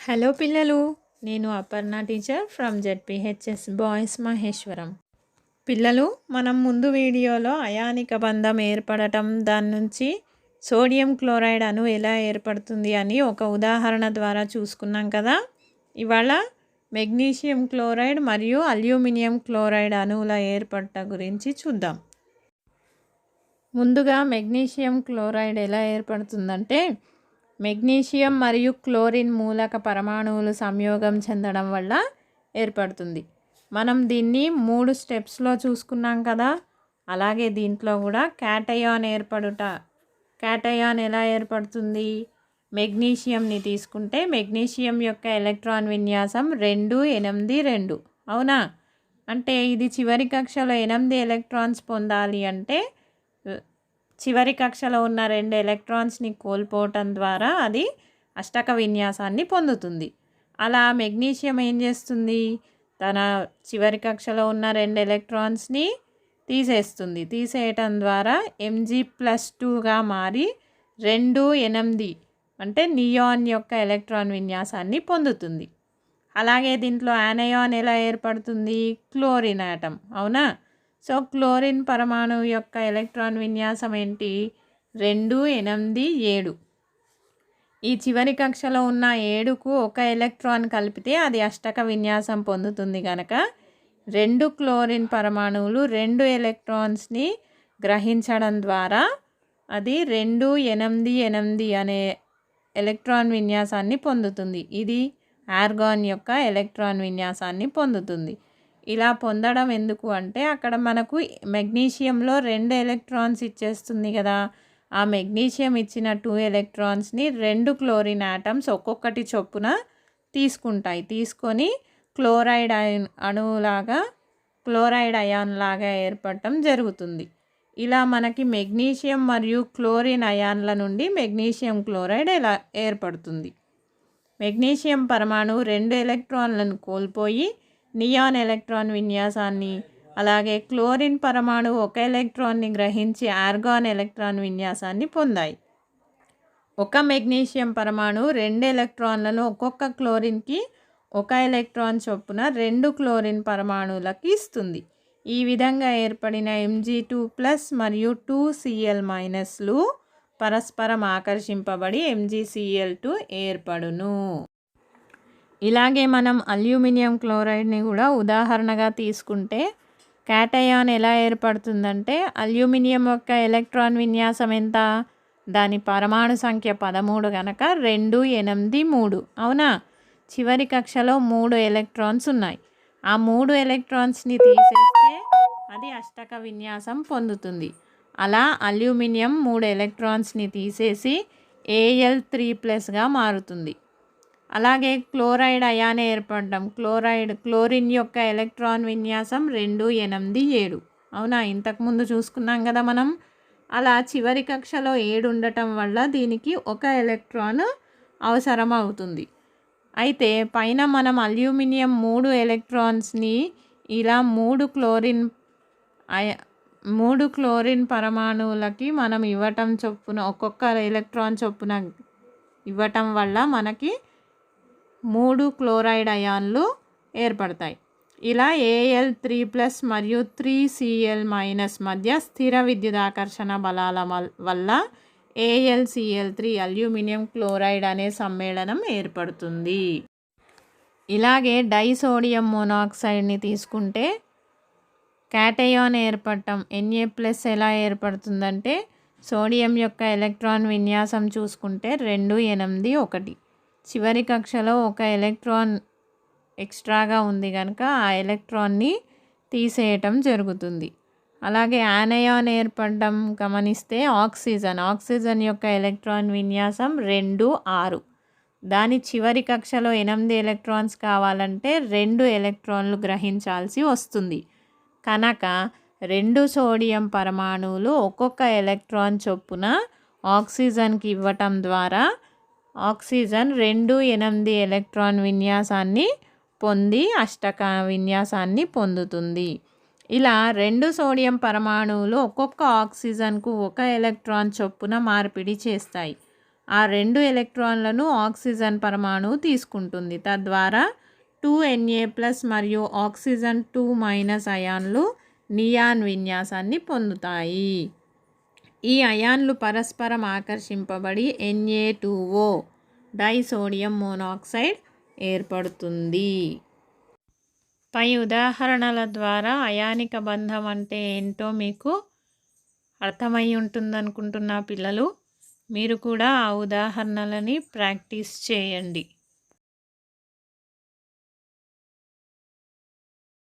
Hello పిల్లలు నేను Aparna teacher from ZPHS boys Maheshwaram. పిల్లలు మనం ముందు వీడియోలో అయానిక బంధం ఏర్పడటం దాని నుంచి సోడియం క్లోరైడ్ అణు ఎలా ఏర్పడుతుంది అని ఒక ఉదాహరణ ద్వారా చూసుకున్నాం కదా. ఇవాళ మెగ్నీషియం క్లోరైడ్ మరియు అల్యూమినియం క్లోరైడ్ అణువుల ఏర్పడట గురించి చూద్దాం. ముందుగా మెగ్నీషియం క్లోరైడ్ ఎలా ఏర్పడుతుందంటే మెగ్నీషియం మరియు క్లోరిన్ మూలక పరమాణువులు సంయోగం చెందడం వల్ల ఏర్పడుతుంది. మనం దీన్ని మూడు స్టెప్స్లో చూసుకున్నాం కదా? అలాగే దీంట్లో కూడా క్యాటయాన్ ఏర్పడుట. క్యాటయాన్ ఎలా ఏర్పడుతుంది? మెగ్నీషియంని తీసుకుంటే మెగ్నీషియం యొక్క ఎలక్ట్రాన్ విన్యాసం రెండు ఎనిమిది రెండు. అవునా? అంటే ఇది చివరి కక్షలో ఎనిమిది ఎలక్ట్రాన్స్ పొందాలి అంటే చివరి కక్షలో ఉన్న రెండు ఎలక్ట్రాన్స్ని కోల్పోవటం ద్వారా అది అష్టక విన్యాసాన్ని పొందుతుంది. అలా మెగ్నీషియం ఏం చేస్తుంది? తన చివరి కక్షలో ఉన్న రెండు ఎలక్ట్రాన్స్ని తీసేస్తుంది. తీసేయటం ద్వారా ఎంజీ ప్లస్ టూగా మారి రెండు ఎనిమిది అంటే నియాన్ యొక్క ఎలక్ట్రాన్ విన్యాసాన్ని పొందుతుంది. అలాగే దీంట్లో యానయాన్ ఎలా ఏర్పడుతుంది? క్లోరిన్ ఆటం అవునా? సో క్లోరిన్ పరమాణువు యొక్క ఎలక్ట్రాన్ విన్యాసం ఏంటి రెండు ఎనిమిది ఏడు. ఈ చివరి కక్షలో ఉన్న ఏడుకు ఒక ఎలక్ట్రాన్ కలిపితే అది అష్టక విన్యాసం పొందుతుంది కనుక రెండు క్లోరిన్ పరమాణువులు రెండు ఎలక్ట్రాన్స్ని గ్రహించడం ద్వారా అది రెండు ఎనిమిది ఎనిమిది అనే ఎలక్ట్రాన్ విన్యాసాన్ని పొందుతుంది. ఇది ఆర్గాన్ యొక్క ఎలక్ట్రాన్ విన్యాసాన్ని పొందుతుంది. ఇలా పొందడం ఎందుకు అంటే అక్కడ మనకు మెగ్నీషియంలో రెండు ఎలక్ట్రాన్స్ ఇచ్చేస్తుంది కదా. ఆ మెగ్నీషియం ఇచ్చిన టూ ఎలక్ట్రాన్స్ని రెండు క్లోరిన్ ఆటమ్స్ ఒక్కొక్కటి చొప్పున తీసుకుంటాయి. తీసుకొని క్లోరైడ్ అయన్ అణువులాగా క్లోరైడ్ అయాన్ లాగా ఏర్పడటం జరుగుతుంది. ఇలా మనకి మెగ్నీషియం మరియు క్లోరిన్ అయాన్ల నుండి మెగ్నీషియం క్లోరైడ్ ఎలా ఏర్పడుతుంది? మెగ్నీషియం పరమాణువు రెండు ఎలక్ట్రాన్లను కోల్పోయి నియాన్ ఎలక్ట్రాన్ విన్యాసాన్ని అలాగే క్లోరిన్ పరమాణువు ఒక ఎలక్ట్రాన్ని గ్రహించి ఆర్గాన్ ఎలక్ట్రాన్ విన్యాసాన్ని పొందాయి. ఒక మెగ్నీషియం పరమాణువు రెండు ఎలక్ట్రాన్లను ఒక్కొక్క క్లోరిన్కి ఒక ఎలక్ట్రాన్ చొప్పున రెండు క్లోరిన్ పరమాణువులకి ఇస్తుంది. ఈ విధంగా ఏర్పడిన ఎంజీ టూ ప్లస్ మరియు టూ సిఎల్ మైనస్లు పరస్పరం ఆకర్షింపబడి ఎంజీసీఎల్ టూ ఏర్పడును. ఇలాగే మనం అల్యూమినియం క్లోరైడ్ని కూడా ఉదాహరణగా తీసుకుంటే క్యాటయాన్ ఎలా ఏర్పడుతుందంటే అల్యూమినియం యొక్క ఎలక్ట్రాన్ విన్యాసం ఎంత? దాని పరమాణు సంఖ్య పదమూడు కనుక రెండు ఎనిమిది మూడు. అవునా? చివరి కక్షలో మూడు ఎలక్ట్రాన్స్ ఉన్నాయి. ఆ మూడు ఎలక్ట్రాన్స్ని తీసేస్తే అది అష్టక విన్యాసం పొందుతుంది. అలా అల్యూమినియం మూడు ఎలక్ట్రాన్స్ని తీసేసి ఏఎల్ త్రీ ప్లస్గా మారుతుంది. అలాగే క్లోరైడ్ అయాన్ ఏర్పడడం క్లోరైడ్ క్లోరిన్ యొక్క ఎలక్ట్రాన్ విన్యాసం రెండు ఎనిమిది ఏడు. అవునా? ఇంతకుముందు చూసుకున్నాం కదా మనం. అలా చివరి కక్షలో ఏడు ఉండటం వల్ల దీనికి ఒక ఎలక్ట్రాన్ అవసరం అవుతుంది. అయితే పైన మనం అల్యూమినియం మూడు ఎలక్ట్రాన్స్ని ఇలా మూడు క్లోరిన్ మూడు క్లోరిన్ పరమాణువులకి మనం ఇవ్వటం చొప్పున ఒక్కొక్క ఎలక్ట్రాన్ చొప్పున ఇవ్వటం వల్ల మనకి మూడు క్లోరైడ్ అయాన్లు ఏర్పడతాయి. ఇలా ఏఎల్ త్రీ ప్లస్ మరియు త్రీ సిఎల్ మైనస్ మధ్య స్థిర విద్యుదాకర్షణ బలాల వల్ల ఏఎల్సిఎల్ త్రీ అల్యూమినియం క్లోరైడ్ అనే సమ్మేళనం ఏర్పడుతుంది. ఇలాగే డైసోడియం మోనాక్సైడ్ని తీసుకుంటే క్యాటయాన్ ఏర్పడటం ఎన్ఏ ప్లస్ ఎలా ఏర్పడుతుందంటే సోడియం యొక్క ఎలక్ట్రాన్ విన్యాసం చూసుకుంటే రెండు ఎనిమిది ఒకటి. చివరి కక్షలో ఒక ఎలక్ట్రాన్ ఎక్స్ట్రాగా ఉంది కనుక ఆ ఎలక్ట్రాన్ని తీసేయటం జరుగుతుంది. అలాగే యానయాన్ ఏర్పడడం గమనిస్తే ఆక్సిజన్ ఆక్సిజన్ యొక్క ఎలక్ట్రాన్ విన్యాసం రెండు ఆరు. దాని చివరి కక్షలో ఎనిమిది ఎలక్ట్రాన్స్ కావాలంటే రెండు ఎలక్ట్రాన్లు గ్రహించాల్సి వస్తుంది. కనుక రెండు సోడియం పరమాణువులు ఒక్కొక్క ఎలక్ట్రాన్ చొప్పున ఆక్సిజన్కి ఇవ్వటం ద్వారా ఆక్సిజన్ రెండు ఎనిమిది ఎలక్ట్రాన్ విన్యాసాన్ని పొంది అష్టక విన్యాసాన్ని పొందుతుంది. ఇలా రెండు సోడియం పరమాణువులు ఒక్కొక్క ఆక్సిజన్కు ఒక ఎలక్ట్రాన్ చొప్పున మార్పిడి చేస్తాయి. ఆ రెండు ఎలక్ట్రాన్లను ఆక్సిజన్ పరమాణువు తీసుకుంటుంది. తద్వారా టూ ఎన్ఏ ప్లస్ మరియు ఆక్సిజన్ టూ మైనస్ అయాన్లు నియాన్ విన్యాసాన్ని పొందుతాయి. ఈ అయాన్లు పరస్పరం ఆకర్షింపబడి NA two O disodium monoxide ఏర్పడుతుంది. పై ఉదాహరణల ద్వారా అయానిక బంధం అంటే ఏంటో మీకు అర్థమై ఉంటుందనుకుంటున్నా పిల్లలు. మీరు కూడా ఆ ఉదాహరణలని ప్రాక్టీస్ చేయండి.